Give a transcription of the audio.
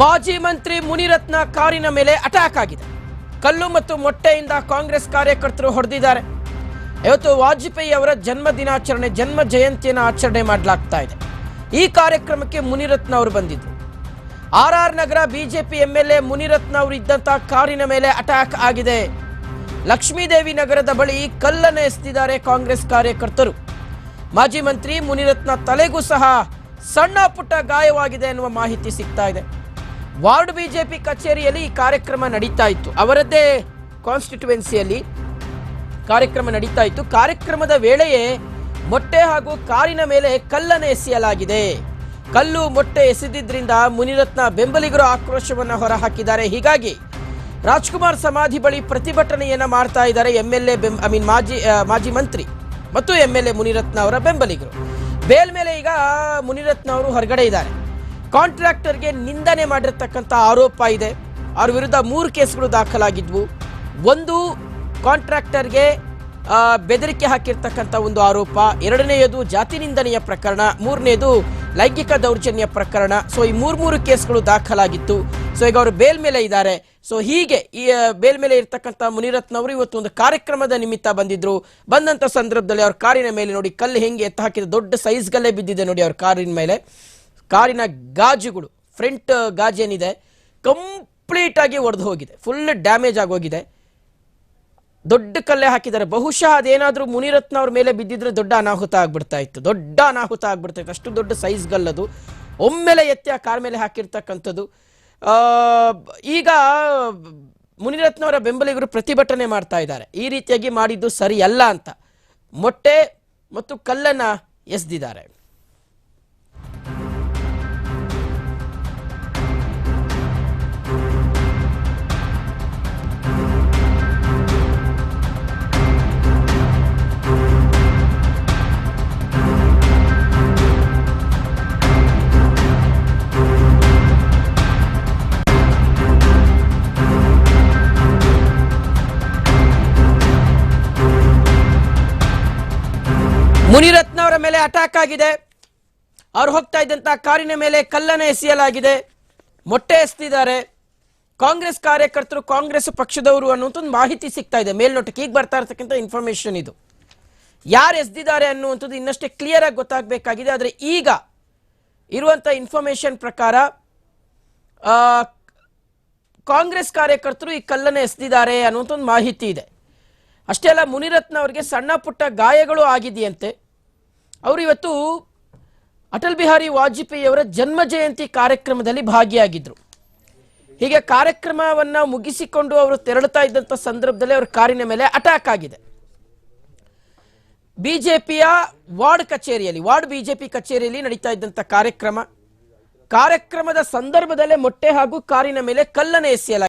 ಮಾಜಿ ಮಂತ್ರಿ ಮುನಿರತ್ನ ಕಾರಿನ ಮೇಲೆ ಅಟ್ಯಾಕ್ ಆಗಿದೆ. ಕಲ್ಲು ಮತ್ತು ಮೊಟ್ಟೆಯಿಂದ ಕಾಂಗ್ರೆಸ್ ಕಾರ್ಯಕರ್ತರು ಹೊಡೆದಿದ್ದಾರೆ. ಇವತ್ತು ವಾಜಪೇಯಿ ಅವರ ಜನ್ಮ ದಿನಾಚರಣೆ, ಜನ್ಮ ಜಯಂತಿಯನ್ನು ಆಚರಣೆ ಮಾಡಲಾಗ್ತಾ ಇದೆ. ಈ ಕಾರ್ಯಕ್ರಮಕ್ಕೆ ಮುನಿರತ್ನ ಅವರು ಬಂದಿದ್ದರು R R Nagar BJP M L Munirathna ಅವರು ಇದ್ದಂತಹ ಕಾರಿನ ಮೇಲೆ ಅಟ್ಯಾಕ್ ಆಗಿದೆ. ಲಕ್ಷ್ಮೀದೇವಿ ನಗರದ ಬಳಿ ಕಲ್ಲನ್ನು ಎಸೆದಿದ್ದಾರೆ ಕಾಂಗ್ರೆಸ್ ಕಾರ್ಯಕರ್ತರು. ಮಾಜಿ ಮಂತ್ರಿ ಮುನಿರತ್ನ ತಲೆಗೂ ಸಹ ಸಣ್ಣ ಪುಟ್ಟ ಗಾಯವಾಗಿದೆ ಎನ್ನುವ ಮಾಹಿತಿ ಸಿಗ್ತಾ ಇದೆ. ವಾರ್ಡ್ ಬಿಜೆಪಿ ಕಚೇರಿಯಲ್ಲಿ ಈ ಕಾರ್ಯಕ್ರಮ ನಡೀತಾ ಇತ್ತು. ಅವರದ್ದೇ ಕಾನ್ಸ್ಟಿಟ್ಯುವೆನ್ಸಿಯಲ್ಲಿ ಕಾರ್ಯಕ್ರಮ ನಡೀತಾ ಇತ್ತು. ಕಾರ್ಯಕ್ರಮದ ವೇಳೆಯೇ ಮೊಟ್ಟೆ ಹಾಗೂ ಕಾರಿನ ಮೇಲೆ ಕಲ್ಲನ್ನು ಎಸೆಯಲಾಗಿದೆ. ಕಲ್ಲು ಮೊಟ್ಟೆ ಎಸೆದಿದ್ದರಿಂದ ಮುನಿರತ್ನ ಬೆಂಬಲಿಗರು ಆಕ್ರೋಶವನ್ನು ಹೊರಹಾಕಿದ್ದಾರೆ. ಹೀಗಾಗಿ ರಾಜ್ಕುಮಾರ್ ಸಮಾಧಿ ಬಳಿ ಪ್ರತಿಭಟನೆಯನ್ನು ಮಾಡ್ತಾ ಇದ್ದಾರೆ M L A I mean ಮಾಜಿ ಮಾಜಿ ಮಂತ್ರಿ ಮತ್ತು ಎಂ ಎಲ್ ಎ ಮುನಿರತ್ನ ಅವರ ಬೆಂಬಲಿಗರು. ಬೇಲ್ ಮೇಲೆ ಈಗ ಮುನಿರತ್ನ ಅವರು ಹೊರಗಡೆ ಇದ್ದಾರೆ. ಕಾಂಟ್ರಾಕ್ಟರ್ಗೆ ನಿಂದನೆ ಮಾಡಿರ್ತಕ್ಕಂಥ ಆರೋಪ ಇದೆ. ಅವ್ರ ವಿರುದ್ಧ ಮೂರು ಕೇಸ್ಗಳು ದಾಖಲಾಗಿದ್ವು. ಒಂದು ಕಾಂಟ್ರಾಕ್ಟರ್ಗೆ ಬೆದರಿಕೆ ಹಾಕಿರ್ತಕ್ಕಂಥ ಒಂದು ಆರೋಪ, ಎರಡನೆಯದು ಜಾತಿ ನಿಂದನೆಯ ಪ್ರಕರಣ ಮೂರನೇದು ಲೈಂಗಿಕ ದೌರ್ಜನ್ಯ ಪ್ರಕರಣ. ಸೊ ಈ ಮೂರು ಮೂರು ಕೇಸ್ಗಳು ದಾಖಲಾಗಿತ್ತು. ಸೊ ಈಗ ಅವರು ಬೇಲ್ ಮೇಲೆ ಇದ್ದಾರೆ. ಸೊ ಹೀಗೆ ಈ ಬೇಲ್ ಮೇಲೆ ಇರ್ತಕ್ಕಂಥ ಮುನಿರತ್ನವರು ಇವತ್ತು ಒಂದು ಕಾರ್ಯಕ್ರಮದ ನಿಮಿತ್ತ ಬಂದಿದ್ರು. ಬಂದಂತ ಸಂದರ್ಭದಲ್ಲಿ ಅವ್ರ ಕಾರಿನ ಮೇಲೆ ನೋಡಿ ಕಲ್ಲು ಹೆಂಗೆ ಎತ್ತ ಹಾಕಿದ ದೊಡ್ಡ ಸೈಜ್ ಗಲ್ಲೇ ಬಿದ್ದಿದೆ ನೋಡಿ ಅವ್ರ ಕಾರಿನ ಮೇಲೆ. ಕಾರಿನ ಗಾಜುಗಳು, ಫ್ರಂಟ್ ಗಾಜು ಏನಿದೆ, ಕಂಪ್ಲೀಟ್ ಆಗಿ ಒಡೆದು ಹೋಗಿದೆ. ಫುಲ್ ಡ್ಯಾಮೇಜ್ ಆಗೋಗಿದೆ ದೊಡ್ಡ ಕಲ್ಲೇ ಹಾಕಿದ್ದಾರೆ. ಬಹುಶಃ ಅದೇನಾದರೂ ಮುನಿರತ್ನ ಅವ್ರ ಮೇಲೆ ಬಿದ್ದಿದ್ರೆ ದೊಡ್ಡ ಅನಾಹುತ ಆಗ್ಬಿಡ್ತಾ ಇತ್ತು. ದೊಡ್ಡ ಅನಾಹುತ ಆಗ್ಬಿಡ್ತಾ ಇತ್ತು. ಅಷ್ಟು ದೊಡ್ಡ ಸೈಜ್ ಗಲ್ಲದು ಒಮ್ಮೆಲೆ ಎತ್ತಿ ಆ ಕಾರ್ ಮೇಲೆ ಹಾಕಿರ್ತಕ್ಕಂಥದ್ದು. ಈಗ ಮುನಿರತ್ನ ಅವರ ಬೆಂಬಲಿಗರು ಪ್ರತಿಭಟನೆ ಮಾಡ್ತಾ ಇದ್ದಾರೆ. ಈ ರೀತಿಯಾಗಿ ಮಾಡಿದ್ದು ಸರಿಯಲ್ಲ ಅಂತ. ಮೊಟ್ಟೆ ಮತ್ತು ಕಲ್ಲನ್ನು ಎಸೆದಿದ್ದಾರೆ. ಮುನಿರತ್ನ ಅವರ ಮೇಲೆ ಅಟ್ಯಾಕ್ ಆಗಿದೆ. ಅವ್ರು ಹೋಗ್ತಾ ಇದ್ದಂತ ಕಾರಿನ ಮೇಲೆ ಕಲ್ಲನ್ನು ಎಸೆಯಲಾಗಿದೆ. ಮೊಟ್ಟೆ ಎಸ್ತಿದ್ದಾರೆ. ಕಾಂಗ್ರೆಸ್ ಕಾರ್ಯಕರ್ತರು ಕಾಂಗ್ರೆಸ್ ಪಕ್ಷದವರು ಅನ್ನುವಂಥ ಒಂದು ಮಾಹಿತಿ ಸಿಗ್ತಾ ಇದೆ. ಮೇಲ್ನೋಟಕ್ಕೆ ಈಗ ಬರ್ತಾ ಇರ್ತಕ್ಕಂಥ ಇನ್ಫಾರ್ಮೇಶನ್ ಇದು. ಯಾರು ಎಸ್ದಿದ್ದಾರೆ ಅನ್ನುವಂಥದ್ದು ಇನ್ನಷ್ಟೇ ಕ್ಲಿಯರ್ ಆಗಿ ಗೊತ್ತಾಗಬೇಕಾಗಿದೆ. ಆದರೆ ಈಗ ಇರುವಂಥ ಇನ್ಫಾರ್ಮೇಶನ್ ಪ್ರಕಾರ ಕಾಂಗ್ರೆಸ್ ಕಾರ್ಯಕರ್ತರು ಈ ಕಲ್ಲನ್ನು ಎಸ್ದಿದ್ದಾರೆ ಅನ್ನುವಂಥ ಒಂದು ಮಾಹಿತಿ ಇದೆ. ಅಷ್ಟೇ ಅಲ್ಲ ಮುನಿರತ್ನ ಅವರಿಗೆ ಸಣ್ಣ ಪುಟ್ಟ ಗಾಯಗಳು ಆಗಿದೆಯಂತೆ. ಅವರು ಇವತ್ತು ಅಟಲ್ ಬಿಹಾರಿ ವಾಜಪೇಯಿ ಅವರ ಜನ್ಮ ಜಯಂತಿ ಕಾರ್ಯಕ್ರಮದಲ್ಲಿ ಭಾಗಿಯಾಗಿದ್ರು. ಹೀಗೆ ಕಾರ್ಯಕ್ರಮವನ್ನು ಮುಗಿಸಿಕೊಂಡು ಅವರು ತೆರಳುತ್ತಾ ಇದ್ದಂಥ ಸಂದರ್ಭದಲ್ಲಿ ಅವರ ಕಾರಿನ ಮೇಲೆ ಅಟ್ಯಾಕ್ ಆಗಿದೆ. ಬಿಜೆಪಿಯ ವಾರ್ಡ್ ಕಚೇರಿಯಲ್ಲಿ, ವಾರ್ಡ್ ಬಿಜೆಪಿ ಕಚೇರಿಯಲ್ಲಿ ನಡೀತಾ ಇದ್ದಂಥ ಕಾರ್ಯಕ್ರಮ. ಕಾರ್ಯಕ್ರಮದ ಸಂದರ್ಭದಲ್ಲೇ ಮೊಟ್ಟೆ ಹಾಗೂ ಕಾರಿನ ಮೇಲೆ ಕಲ್ಲನ್ನು ಎಸೆಯಲಾಗಿದೆ.